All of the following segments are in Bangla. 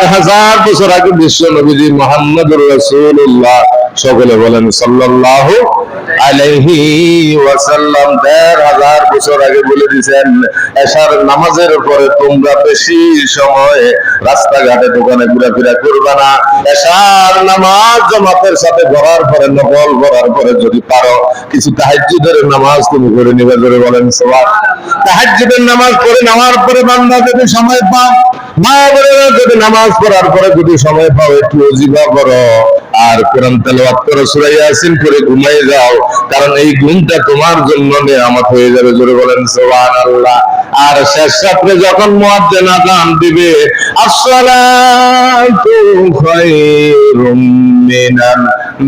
দেড় হাজার বছর আগে বিশ্ব নবীজি মোহাম্মদ রসুল্লাহ সকলে বলেন সাল্লাল্লাহু আলাইহি ওয়াসাল্লাম দেড় হাজার বছর আগে বলে এশার নামাজের পরে তোমরা বেশি সময় রাস্তাঘাটে, দোকানে করবে না। এশার নামাজ জামাতের সাথে পড়ার পরে, নকল পড়ার পরে যদি পারো, কিছু তাহাজ্জুদের নামাজ তুমি করে নিবে বলেন সবার তাহাজ্জুদের নামাজ পড়ে নেওয়ার পরে বান্দা যদি সময় পাও মা যদি নামাজ পড়ার পরে যদি সময় পাও একটু অজিবা করো। আর কোরআন তেলাওয়াত করো, সূরা ইয়াসিন করে ঘুমিয়ে যাও, কারণ এই ঘুমটা তোমার জন্য নিয়ামত হয়ে যাবে। জোরে বলেন, সুবহানাল্লাহ। আর শেষ রাতে যখন মুয়াজ্জিন আযান দিবে, আসসালাতু খায়রুম মিনান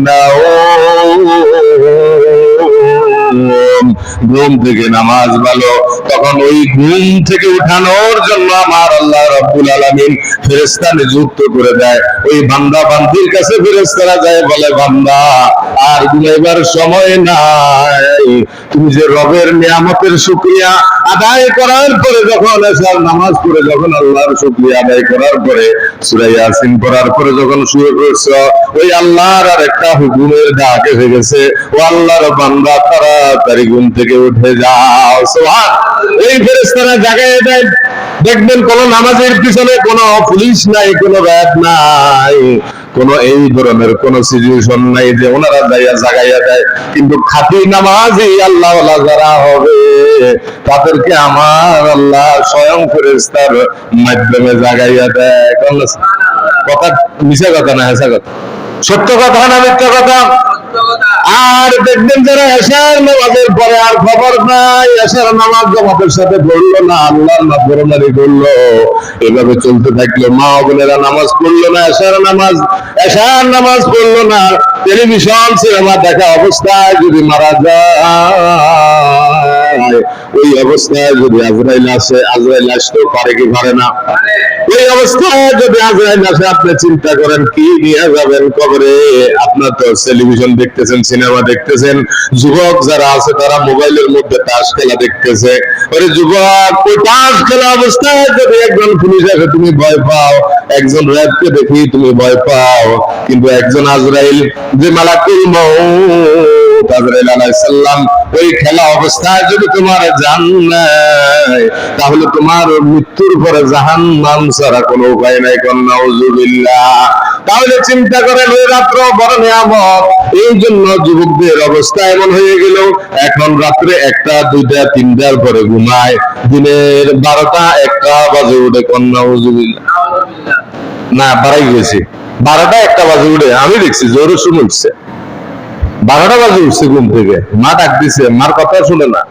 নাওম। ঘুম ঘুম থেকে নামাজ ভালো। তখন ওই ঘুম থেকে উঠানোর জন্য আমার আল্লাহ রব্বুল আলামিন ফেরেশতা নিযুক্ত করে দেয়। ওই বান্দা বান্দির কাছে ফেরেশতারা যায়, বলে, বান্দা, আর ঘুমাইবার সময় নাই। তুমি যে রবের নিয়ামতের শুকরিয়া আদায় করার পরে যখন এসার নামাজ পড়ে, যখন আল্লাহর শুকরিয়া আদায় করার পরে, সূরা ইয়াসিন পড়ার পরে যখন শুয়ে পড়ছ, ওই আল্লাহর আর একটা হুকুমের ডাক এসে গেছে, ও আল্লাহর বান্দা তাড়াতাড়ি ঘুম থেকে উঠে যাও। সুবহান। এই ফেরেশতারা জাগায় দেয়, দেখবেন কোন নামাজের পিছনে কোন পুলিশ নাই, কোন র্যাব নাই, কোন এই ধরনের কোন সিচুয়েশন নাই যে ওনারা যাইয়া জাগাইয়া দেয়। কিন্তু খাঁটি নামাজই আল্লাহ যারা হবে, তাদেরকে আমার আল্লাহ স্বয়ং ফেরেস্তার মাধ্যমে জাগাইয়া দেয়। কথা মিশা কথা না, হেসা কথা। সত্য কথা না মিথ্যা কথা? আর দেখবেন যারা এসার নামাজের পরে আর খবর নাই এসার নামাজ জমাতের সাথে পড়ল না, আল্লাহর নাফরমানি করল এভাবে চলতে থাকল, মা বোনেরা নামাজ পড়ল না এসার নামাজ এসার নামাজ পড়ল না। টেলিভিশন, সিনেমা দেখা অবস্থায় যদি মারা যায়। ওই অবস্থায় যদি আজরাইল আসে, আজরাইল আসতেও পারে কি পারে না? অবস্থায় যদি আজরাইল আসে, আপনি চিন্তা করেন, কি নিয়ে যাবেন কবরে? আপনার তো টেলিভিশন দেখতেছেন সিনেমা দেখতেছেন। যুবক যারা আছে, তারা মোবাইলের মধ্যে তাস খেলা দেখতেছে। ওরে যুবক, ওই তাস খেলা অবস্থায় যদি একজন পুলিশ আসে, তুমি ভয় পাও। একজন র্যাবকে দেখি তুমি ভয় পাও। কিন্তু একজন আজরাইল, যে মালাকুল মউত ওই খেলা অবস্থায় যদি তোমার জান নাই তাহলে তোমার মৃত্যুর পরে জাহান্নাম ছাড়া কোনো উপায় নাই। কন্যা তাহলে চিন্তা করেন, ওই রাত্র বড় এই জন্য যুবকদের অবস্থা এমন হয়ে গেল, এখন রাত্রে একটা, দুইটা, তিনটার পরে ঘুমায়। দিনের বারোটা, একটা বাজে উঠে কন্যা না, বাড়াই গেছি। বারোটা, একটা বাজে উঠে, আমি দেখছি, জোরে শুনে উঠছে বারোটা বাজে উঠছে ঘুম থেকে। মা ডাক দিছে, মার কথা শুনে না।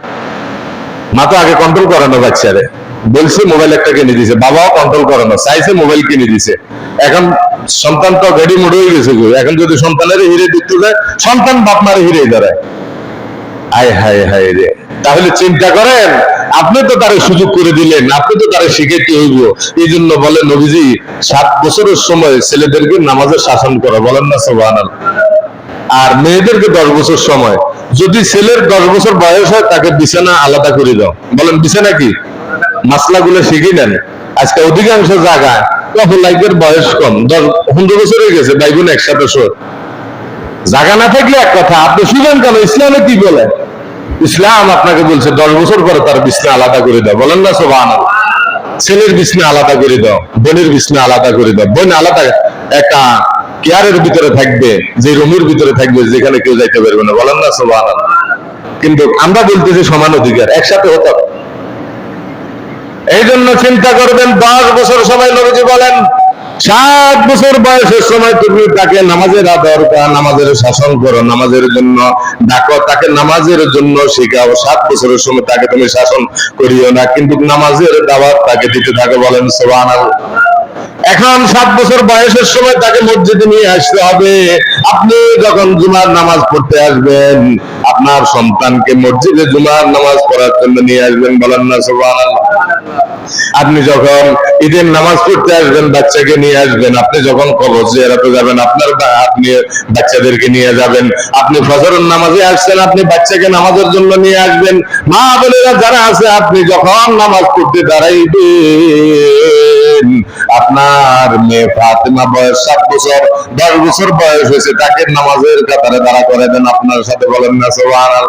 মা তো আগে কন্ট্রোল করে না বাচ্চারে। বলছে, মোবাইল একটা কিনে দিছে। বাবাও কন্ট্রোল করে না, চাইছে মোবাইল কিনে দিছে। এখন সন্তান তো গাড়ি মোড় হয়ে গেছে এখন যদি সন্তানের হিরে দিতে যায় সন্তান বাপ মারে হিরে দাঁড়ায় আয়, হায় হায় রে। তাহলে চিন্তা করেন, আপনি তো তারে সুযোগ করে দিলেন, আপনি তো তারে শিখাইতে হইব। এই জন্য বলেন নবীজি, সাত বছরের সময় ছেলেদেরকে নামাজের শাসন করা, বলেন না সোবান আর মেয়েদেরকে দশ বছর সময়। যদি ছেলের দশ বছর বয়স হয়, তাকে বিছানা আলাদা করে দাও। বলেন, বিছানা কি? মাসলা গুলো শিখে নেন। আজকে অধিকাংশ জায়গায় লাইফের বয়স কম। দশ, পনেরো বছর হয়ে গেছে ভাই বোন একসাথে জায়গা না থাকলে এক কথা, আপনি শুনেন কেন? ইসলামে কি বলে? ইসলাম আপনাকে বলছে, দশ বছর পরে তার বিছনা আলাদা করে দাও। বলেন না সোবান ছেলের বিছনা আলাদা করে দাও, বোনের বিছনা আলাদা করে দাও। বোন আলাদা, একটা কেয়ারের ভিতরে থাকবে, যে রুমের ভিতরে থাকবে, যেখানে কেউ যাইতে পারবে না। বলেন না সোবান কিন্তু আমরা বলতেছি সমান অধিকার, একসাথে হতে হবে। এই জন্য চিন্তা করবেন, দশ বছর সময় নবীজি বলেন সাত বছর বয়সের সময় তুমি তাকে নামাজের দরকার নামাজের শাসন করো, নামাজের জন্য ডাকো, তাকে নামাজের জন্য শেখাও। সাত বছরের সময় তাকে তুমি শাসন করিও না, কিন্তু নামাজের দাওয়াত তাকে দিতে থাকে, বলেন সোহান এখন সাত বছর বয়সের সময় তাকে মসজিদে নিয়ে আসতে হবে। আপনি যখন জুমার নামাজ পড়তে আসবেন, আপনার সন্তানকে মসজিদে জুমার নামাজ পড়ার জন্য নিয়ে আসবেন বলেন না সোহান আপনি যখন ঈদের নামাজ পড়তে আসবেন, বাচ্চাকে নিয়ে আসবেন, আপনি যখন কবর জিয়ারাতে যাবেন, আপনার আপনি বাচ্চাদেরকে নিয়ে যাবেন, আপনি ফজরের নামাজে আসছেন, আপনি বাচ্চাকে নামাজের জন্য নিয়ে আসবেন। মা বোনেরা যারা আছে, আপনি যখন নামাজ পড়তে দাঁড়াইবেন দিন। আপনার মেয়ে ফাতেমা বয়স সাত বছর, দশ বছর বয়স হয়েছে, তাকে নামাজের কাতারে দাঁড়া করে দেন। আপনার সাথে বলেন না সোহান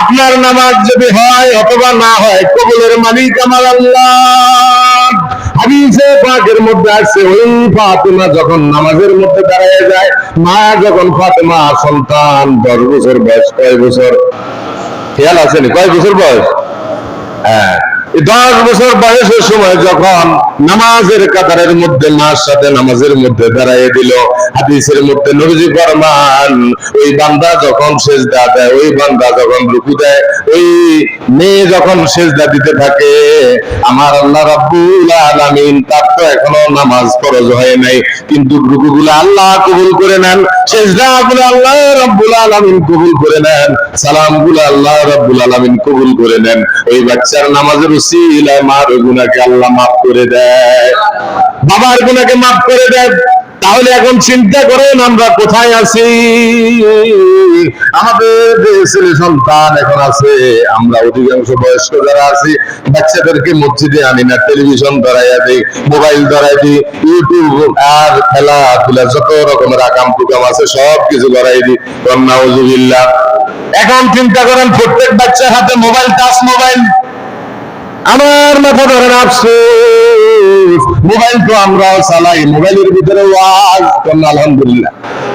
আপনার নামাজ যদি হয় অথবা না হয়, কবুলের মালিক আমার আল্লাহ। হাদিসে পাকের মধ্যে আছে, ওই ফাতেমা যখন নামাজের মধ্যে দাঁড়ায় যায়, মা যখন ফাতেমা, সন্তান, দশ বছর বয়স, কয় বছর? খেয়াল আসেনি কয় বছর বয়স? হ্যাঁ। দশ বছর বয়সের সময় যখন নামাজের কাতারের মধ্যে মার সাথে নামাজের মধ্যে দাঁড়াইয়ে দিল, হাদিসের মধ্যে নবীজি ফরমান, ওই বান্দা যখন সেজদা দেয়, ওই বান্দা যখন রুকু দেয়, ওই মেয়ে যখন সেজদা দিতে থাকে, আমার আল্লাহ রাব্বুল আলামিন, তার তো এখনও নামাজ ফরজ হয় নাই। কিন্তু রুকুগুলো আল্লাহ কবুল করে নেন, সেজদাগুলো আল্লাহ রাব্বুল আলামিন কবুল করে নেন, সালামগুলো আল্লাহ রাব্বুল আলামিন কবুল করে নেন। ওই বাচ্চার নামাজের গুনাহকে আল্লাহ মাফ করে দেয়। বাবার গুনাহকে মাফ করে দেয়। তাহলে এখন চিন্তা করেন, আমরা কোথায় আছি? আমাদের ছেলে সন্তান এখন আছে, আমরা অধিকাংশ বয়স্ক যারা আছি, বাচ্চাদেরকে মসজিদে আনি না, টেলিভিশন ধরাইয়া দিই মোবাইল ধরাই দিই ইউটিউব আর খেলাধুলা, যত রকমের আকাম টুকাম আছে, সব কিছু দিই কন্যা এখন চিন্তা করেন, প্রত্যেক বাচ্চার হাতে মোবাইল, টাচ মোবাইল। আমার মাথা ধরেন আফসোস। মোবাইল তো আমরাও চালাই, মোবাইলের ভিতরে ওয়াজ আলহামদুলিল্লাহ।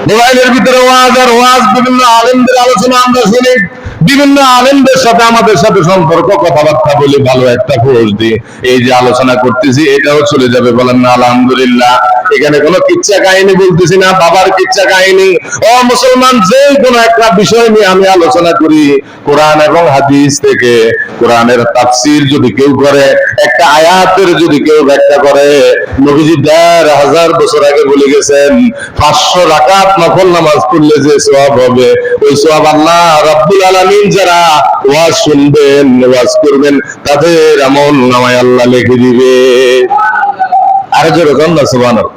মোবাইলের ভিতরে ওয়াজ আর ওয়াজ বিভিন্ন আলেমদের আলোচনা আমরা শুনি। বিভিন্ন আলেমদের সাথে আমাদের সাথে সম্পর্ক, কথাবার্তা বলি, ভালো একটা খোঁজ দিই। এই যে আলোচনা করতেছি, এটাও চলে যাবে। বলেন, না, আলহামদুলিল্লাহ। এখানে কোনো কিচ্ছা কাহিনী বলতেছি না, বাবার কিচ্ছা কাহিনী। ও মুসলমান যে কোনো একটা বিষয় নিয়ে আমি আলোচনা করি, কোরআন এবং হাদিস থেকে। কোরআনের তাফসির যদি কেউ করে, একটা আয়াতের যদি কেউ ব্যাখ্যা করে, নবীজি দেড় হাজার বছর আগে বলে গেছেন, পাঁচশো রাকাত নফল নামাজ পড়লে যে সওয়াব হবে, ওই সওয়াব আল্লাহ রাব্বুল আলামিন যারা ওয়াজ শুনবেন, ওয়াজ করবেন, তাদের এমন নামায় আল্লাহ লিখে দিবে। আরেকজন জোরে কন্যা সুবহানাল্লাহ।